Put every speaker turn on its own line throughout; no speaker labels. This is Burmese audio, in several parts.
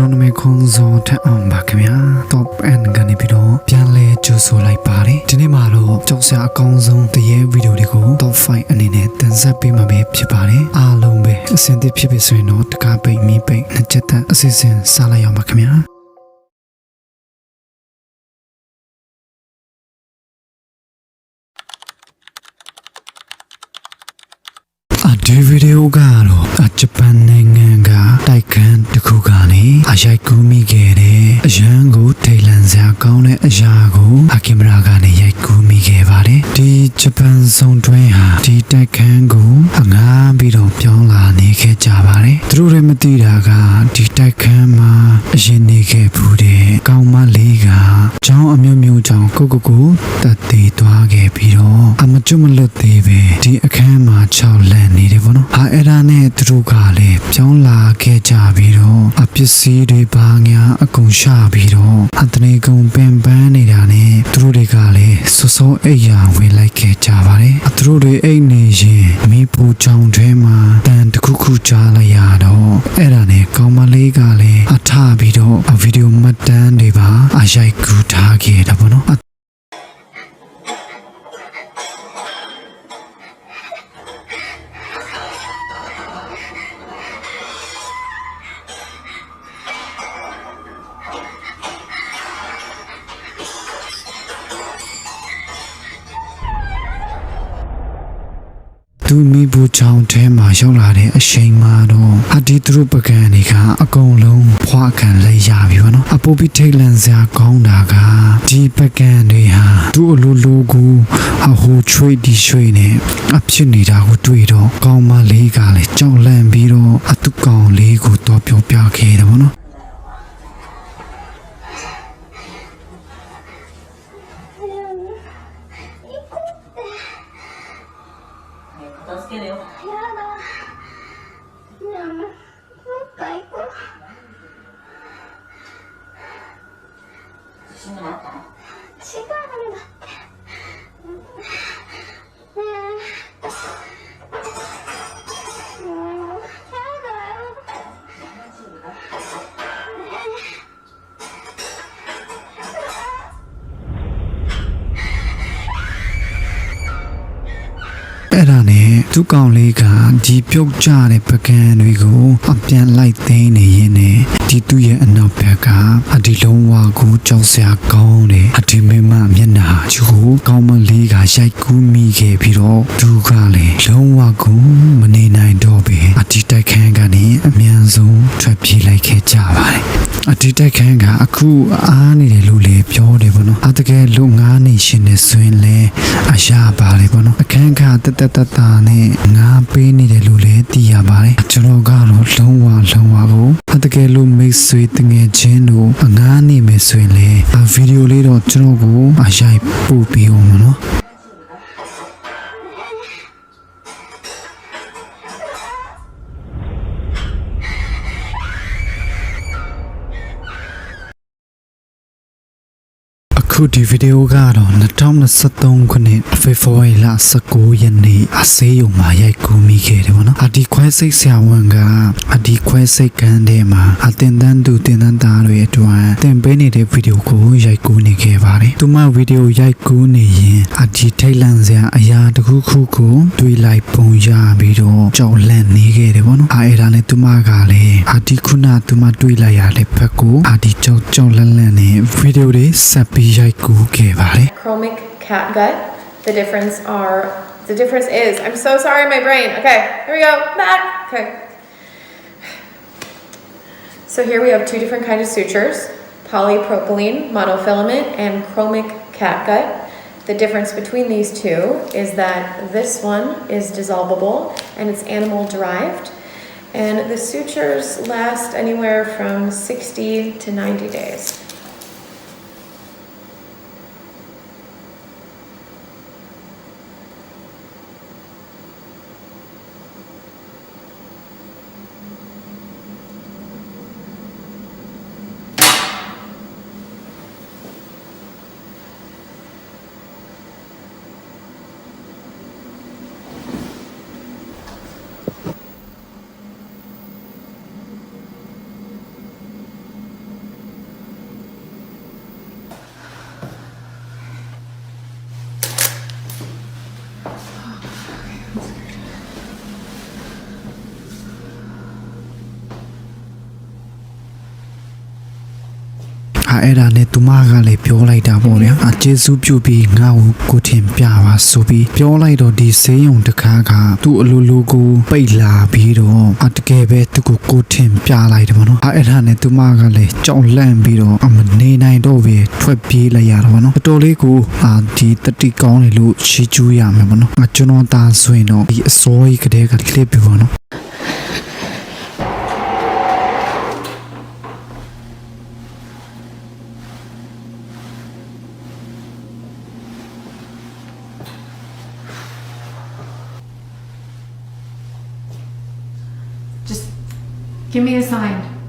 ကျွန်တော်နာမည်ခွန်စောထက်အောင်ပါခင်ဗျာ top and ကနေပြီးတော့ပြန်လဲကြိုဆိုလိုက်ပါတယ်ဒီနေ့မှာတော့ကြောက်စရာအကောင်းဆုံးတရေဗီဒီယိုတွေကို top 5အနေနဲ့တင်ဆက်ပေးမှာပဲဖြစ်ပါတယ်အားလုံးပဲအဆင်သင့်ဖြစ်ပြီဆိုရင်တော့တကားပိတ်မိပိတ်နှစ်ချက်သက်အစီအစဉ်စလိုက်အောင်ပါခင်ဗျာအဒီဗီဒီယိုကတော့အဂျပန်နိုင်ငံက တိုက်ခန်းတစ်ခုကနေအရိုက်ကူးမိခဲ့တဲ့အရန်ကိုထိတ်လန့်စရာကောင်းတဲ့အရာကိုအကင်မရာကနေရိုက်ကူးမိခဲ့ပါတယ်ဒီဂျပန်ဆောင်တွင်းဟာဒီတိုက်ခန်းကိုအငားပြီးတော့ပြောင်းလာနေခဲ့ကြပါတယ်သူတို့လည်းမသိတာကဒီတိုက်ခန်းမှာအရင်နေခဲ့ဘူးတဲ့ကောင်းမလေးကကျောင်းအမျိုးမျိုးကြောင့်ကိုကိုကိုတက်သေးသွားခဲ့ပြီးတော့အမကျွတ်မလွတ်သေးပဲဒီအခန်းမှာ၆လန့်နေတ ယ်ဗောနော်ဟာအဲ့ဒါနဲ့သူတို့ကလည်းပြောင်းလာခဲ့ကြပြီးတော့အပစ္စည်းတွေပါညာအကုန်ရှာပြီးတော့အတနေကုန်ပင်ပန်းနေတာနဲ့သူတို့တွေကလည်းစောစောအိပ်ယာဝင်လိုက်ခဲ့ကြပါတယ်အသူတို့တွေအိပ်နေရင်မိဖို့ကြောင်ထဲမှာတန်တစ်ခုခုကြားလိုက်ရတော့အဲ့ဒါနဲ့ကောင်မလေးကလည်းအထပြီးတော့ဗီဒီယိုမှတ်တမ်းတွေပါအရိုက်ကူးထားခဲ့တာပေါ့နော် သူမိဘူးချောင်းထဲမှာရောက်လာတဲ့အချိန်မှာတော့အဒီသူတို့ပကံတွေကအကုန်လုံးဖွာခံလိုက်ရပြီဗောနော်အပူပြီးထိတ်လန့်စရာကောင်းတာကဒီပကံတွေဟာသူ့အလိုလိုကိုအဟိုချွေဒီချွေနဲ့အဖြစ်နေတာကိုတွေ့တော့ကောင်းမလေးကလည်းကြောက်လန့်ပြီးတော့အတုကောင်လေးကိုတော့ပြောပြခဲ့တယ်ဗောနော် သူကောင်လေးကဒီပြုတ်ကြတဲ့ပကံတွေကိုအပြန်လိုက်သိမ်းနေရင်နဲ့ဒီသူ့ရဲ့အနောက်ဘက်ကအဒီလုံးဝကိုကြောက်စရာကောင်းတယ်အဒီမိမမျက်နှာချူကိုကောင်းမလေးကရိုက်ကူးမိခဲ့ပြီးတော့သူကလည်းလုံးဝကိုမနေနိုင်တော့ပဲအ ဒီတိုက်ခန်းကနေအမြန်ဆုံးထွက်ပြေးလိုက်ခဲ့ကြပါတယ်အဒီတိုက်ခန်းကအခုအားနေတယ်လို့လည်းပြောတယ်ပေါ့နော်အတကယ်လို့ငားနေရှင်နေဆိုရင်လည်းအရာပါတယ်ပေါ့နော်အခန်းကတက်တက်တတာနဲ့ငားပေးနေတယ်လို့လည်းသိရပါတယ်ကျွန်တော်ကတော့လုံးဝလုံးဝကိုအတကယ်လို့မိတ်ဆွေတငယ်ချင်းတို့အငားနေမယ်ဆိုရင်လည်းဗီဒီယိုလေးတော့ကျွန်တော်ကိုအရိုက်ပို့ပေးအောင်မနော် ခုဒီဗီဒီယိုကတော့2023ခုနှစ်ဖေဖော်ဝါရီလ19ရက်နေ့အစေးရုံမှာရိုက်ကူးမိခဲ့တယ်ဗောနော်အဒီခွဲစိတ်ဆရာဝန်ကအဒီခွဲစိတ်ကန်းထဲမှာအတင်တန်းသူတင်တန်းသားတွေအတွက်တင်ပေးနေတဲ့ဗီဒီယိုကိုရိုက်ကူးနေခဲ့ပါတယ်သူမဗီဒီယိုရိုက်ကူးနေရင်အဒီထိတ်လန့်စရာအရာတစ်ခုခုကိုတွေးလိုက်ပုံရပြီးတော့ကြောက်လန့်နေခဲ့တယ်ဗောနော်အဲဒါနဲ့သူမကလည်းအဒီခုနသူမတွေးလိုက်ရတဲ့ဘက်ကိုအဒီကြောက်ကြောက်လန့်လန့်နဲ့ဗီဒီယိုတွေဆက်ပြီးရိုက်
Chromic cat gut. The difference are the difference is I'm so sorry my brain. Okay, here we go. Back. Okay. So here we have two different kinds of sutures, polypropylene monofilament and chromic cat gut. The difference between these two is that this one is dissolvable and it's animal derived. And the sutures last anywhere from 60 to 90 days.
အဲ့ဒါနဲ့သူမကလည်းပြောလိုက်တာပေါ့ဗျာအကျေစုပြုပြီးငါ့ကိုကိုထင်ပြပါဆိုပြီးပြောလိုက်တော့ဒီဆေးရုံတကားကသူ့အလိုလိုကိုပိတ်လာပြီးတော့အတကယ်ပဲသူ့ကိုကိုထင်ပြလိုက်တယ်ပေါ့နော်အဲ့ဒါနဲ့သူမကလည်းကြောက်လန့်ပြီးတော့အမနေနိုင်တော့ပဲထွက်ပြေးလိုက်ရတော့ပေါ့နော်အတော်လေးကိုအာဒီတတိကောင်းတယ်လို့ရှေးကျူးရမယ်ပေါ့နော်အကျွန်တော်သားဆိုရင်တော့ဒီအစိုးရကတည်းကလစ်ပြီပေါ့နော်
give me a sign.
။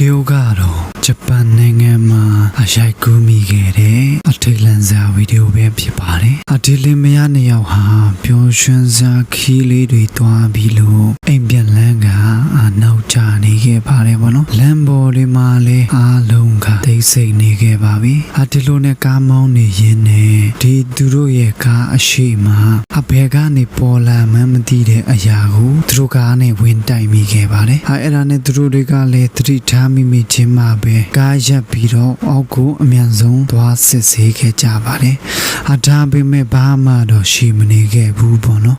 ဒီဗီဒီယို အရိုက်ကူးမိခဲ့တဲ့အထိတ်လန့်စာဗီဒီယိုပဲဖြစ်ပါတယ်။အဒီလင်မယားနှစ်ယောက်ဟာပျော်ရွှင်စရာခီးလေးတွေတွားပြီးလို့အိမ်ပြန်လန်းကအနောက်ကျနေခဲ့ပါတယ်ဗောနော်။လမ်းပေါ်တွေမှာလည်းအားလုံးကတိတ်ဆိတ်နေခဲ့ပါပြီ။အဒီလိုနဲ့ကားမောင်းနေရင်းနဲ့ဒီသူတို့ရဲ့ကားအရှိမအဘယ်ကနေပေါ်လာမှန်းမသိတဲ့အရာကိုသူတို့ကားနဲ့ဝင်တိုက်မိခဲ့ပါတယ်။အဲအဲ့ဒါနဲ့သူတို့တွေကလည်းသတိထားမိမိချင်းမှပဲကားရပ်ပြီးတော့အောက်ကိုအမြန်ဆုံးသွားစစ်ဆေးခဲ့ကြပါတယ်။အဒါပေမဲ့ဘာမှတော့ရှိမနေခဲ့ဘူးပေါ့နော်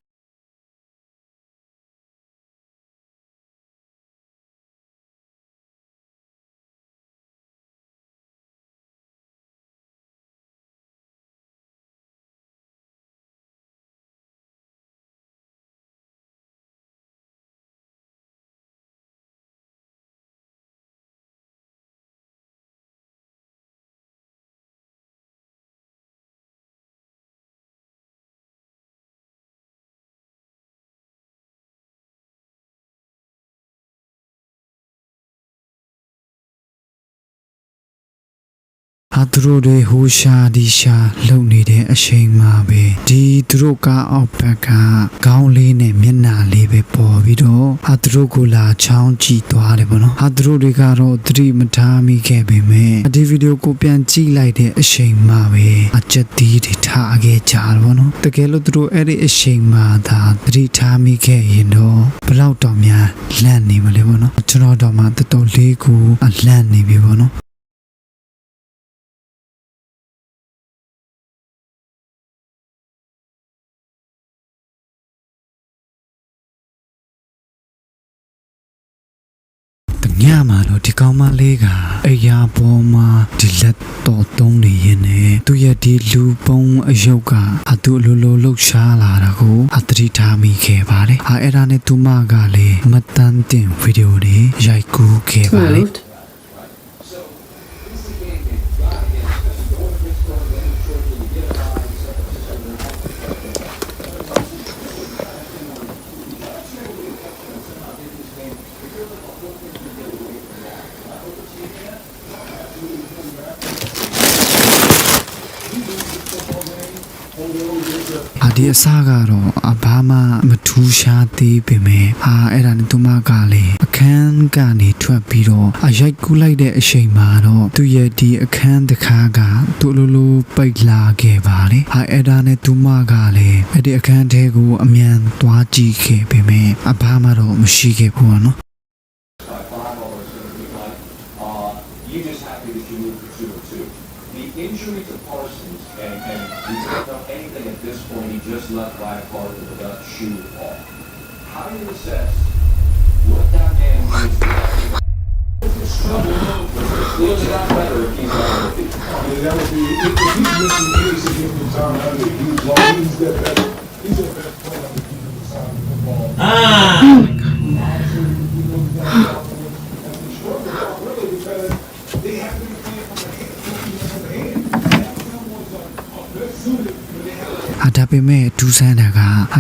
သူတို့တွေဟိုရှာဒီရှာလုံနေတဲ့အချိန်မှာပဲဒီသူတို့ကအောက်ဘက်ကခေါင်းလေးနဲ့မျက်နှာလေးပဲပေါ်ပြီးတော့အသူတို့ကိုလာချောင်းကြည့်သွားတယ်ပေါ့နော်အသူတို့တွေကတော့သတိမထားမိခဲ့ပေမဲ့ဒီဗီဒီယိုကိုပြန်ကြည့်လိုက်တဲ့အချိန်မှာပဲအချက်သီးတွေထားခဲ့ကြတယ်ပေါ့နော်တကယ်လို့သူတို့အဲ့ဒီအချိန်မှာသာသတိထားမိခဲ့ရင်တော့ဘယ်လောက်တောင်များလန့်နေမလဲပေါ့နော်ကျွန်တော်တော့မှတော်တော်လေးကိုအလန့်နေပြီပေါ့နော် ညမှာတော့ဒီကောင်မလေးကအရာပေါ်မှာဒီလက်တော်သုံးနေရင်နဲ့သူရဲ့ဒီလူပုံအယုတ်ကအတူအလိုလိုလှုပ်ရှားလာတာကိုအသတိထားမိခဲ့ပါတယ်။ဟာအဲ့ဒါနဲ့သူမကလည်းမတန်တင်ဗီဒီယိုတွေရိုက်ကူးခဲ့ပါတယ်။ အာဒီအစကတော့အဘာမှမထူးရှားသေးပေမဲ့အာအဲ့ဒါနဲ့သူမကလည်းအခန်းကနေထွက်ပြီးတော့အရိုက်ကူးလိုက်တဲ့အချိန်မှာတော့သူရဲ့ဒီအခန်းတစ်ခါကသူ့လိုလိုပိတ်လာခဲ့ပါတယ်။အာအဲ့ဒါနဲ့သူမကလည်းအဲ့ဒီအခန်းထဲကိုအမြန်သွားကြည့်ခဲ့ပေမဲ့အဘာမှတော့မရှိခဲ့ဘူးပေါ့နော်
ဒါ
ပေမဲ့ဒူးဆန်းတာက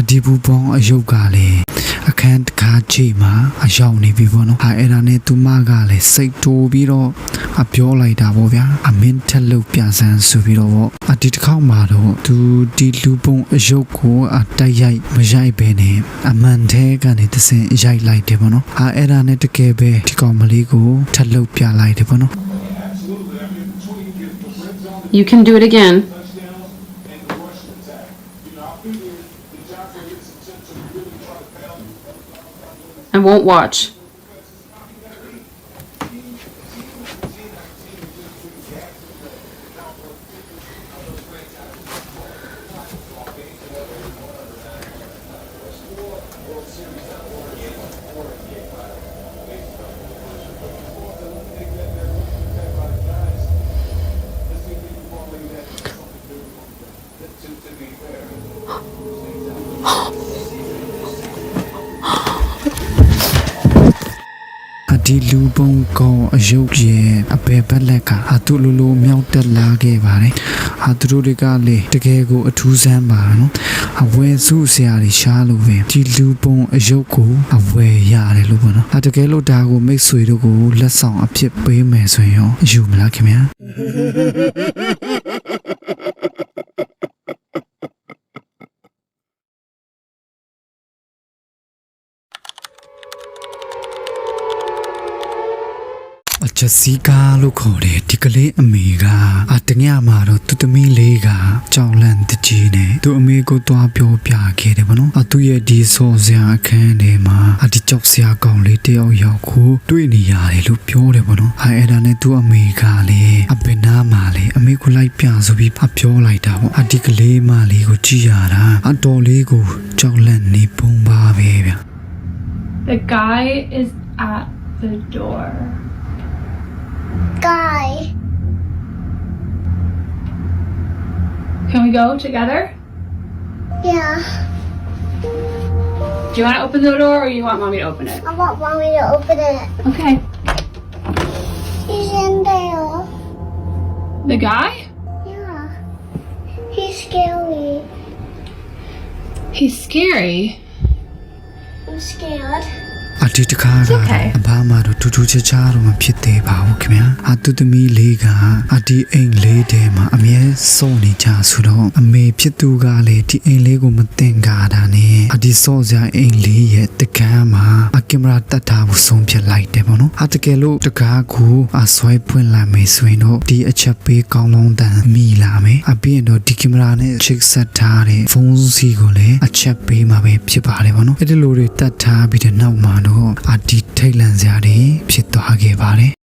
ဒီဘူးပေါင်းအယုတ်ကလည်း ခန်းတကားချိန်မှာအရောက်နေပြီပေါ့နော်ဟာအဲ့ဒါနဲ့သူမကလည်းစိတ်တိုးပြီးတော့အပြောလိုက်တာပေါ့ဗျာအမင်းထက်လို့ပြန်ဆန်းဆိုပြီးတော့ပေါ့အဒီတစ်ခေါက်မှာတော့သူဒီလူပုံအယုတ်ကိုအတိုက်ရိုက်မရိုက်ပဲနဲ့အမှန်တဲကနေတစင်ရိုက်လိုက်တယ်ပေါ့နော်ဟာအဲ့ဒါနဲ့တကယ်ပဲဒီကောင်မလေးကိုထက်လို့ပြလိုက်တယ်ပေါ့နော်
You can do it again. I won't watch.
။ ဒီလူပုံကောင်အယုတ်ရဲ့အပေဘက်လက်ကအတူလူလူမြောက်တက်လာခဲ့ပါတယ်။အသူတို့တွေကလေတကယ်ကိုအထူးဆန်းပါနော်။အဝယ်စုဆရာတွေရှားလို့ပဲဒီလူပုံအယုတ်ကိုအဝယ်ရတယ်လို့ပေါ့နော်။အတကယ်လို့ဒါကိုမိတ်ဆွေတို့ကိုလက်ဆောင်အဖြစ်ပေးမယ်ဆိုရင်ရောယူမလားခင်ဗျာ။ ချက်စီကားလို့ခေါ်တယ်ဒီကလေးအမေကအတညမှာတော့သူသမီးလေးကကြောင်လန့်တကြီးနဲ့သူအမေကိုသွားပြောပြခဲ့တယ်ဗောနော်အသူရဲ့ဒီဆောစရာအခန်းထဲမှာအဒီကြောက်စရာကောင်လေးတယောက်ယောက်ကိုတွေ့နေရတယ်လို့ပြောတယ်ဗောနော်အဲအဲ့ဒါနဲ့သူအမေကလည်းအပင်နာမှာလေအမေကိုလိုက်ပြဆိုပြီးအပြောလိုက်တာဗောအဒီကလေးမလေးကိုကြည့်ရတာအတော်လေးကိုကြောက်လန့်နေပုံပါပဲဗျ
The guy is at the door.
Guy.
Can we go together?
Yeah.
Do you want to open the door or you want mommy to open it?
I want mommy to open it.
Okay.
He's in there.
The guy?
Yeah. He's scary.
He's scary.
I'm scared.
အဒီတခါက
okay.
အဘာမှတော့တူတူချာချာတော့မဖြစ်သေးပါဘူးခင်ဗျာအတူသမီးလေးကအဒီအိမ်လေးထဲမှာအမြဲစော့နေကြဆိုတော့အမေဖြစ်သူကလည်းဒီအိမ်လေးကိုမတင်ကားတာနဲ့အဒီစော့စရာအိမ်လေးရဲ့တကမ်းမှာအကင်မရာတတ်ထားဖို့ဆုံးဖြတ်လိုက်တယ်ပေါ့နော်အတကယ်လို့တကားကိုအဆွဲပွင့်လာမယ်ဆိုရင်တော့ဒီအချက်ပေးကောင်းလုံးတန်မိလာမယ်အပြင်တော့ဒီကင်မရာနဲ့ချစ်ဆက်ထားတဲ့ဖုန်းစီကိုလည်းအချက်ပေးမှာပဲဖြစ်ပါတယ်ပေါ့နော်အဲ့ဒီလိုတွေတတ်ထားပြီးတဲ့နောက်မှာတော့အဒီထိတ်လန့်စရာတွေဖြစ်သွားခဲ့ပါတယ်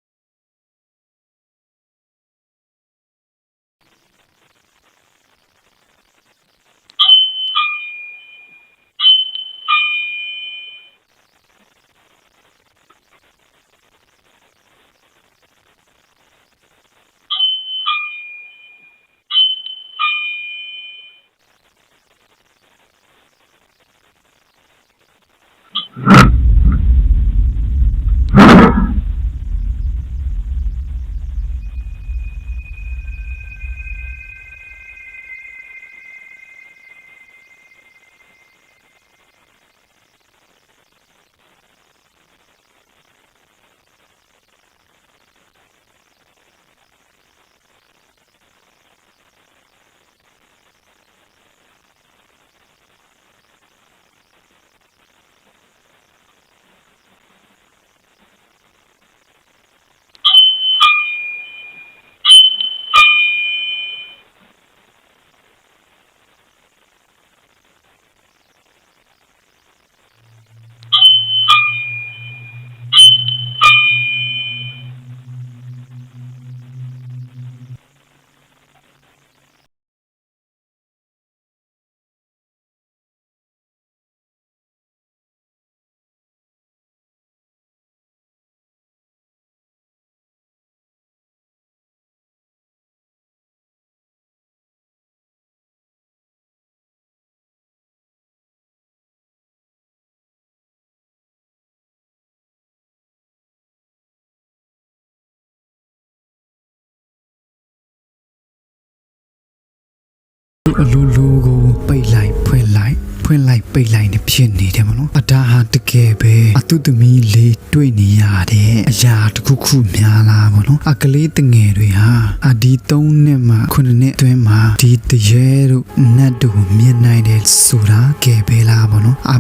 အလိုလိုကိုပိတ်လိုက်ဖွင့်လိုက်ဖွင့်လိုက်ပိတ်လိုက်နေဖြစ်နေတယ်မနော်အတားဟာတကယ်ပဲအတုသမီးလေးတွေ့နေရတဲ့အရာတစ်ခုခုများလားဗောနော်အကလေးတငယ်တွေဟာအဒီ၃နှစ်မှ9နှစ်အတွင်းမှာဒီတရေတို့နတ်တို့မြင်နိုင်တယ်ဆိုတာကဲပဲလားဗောနော်အ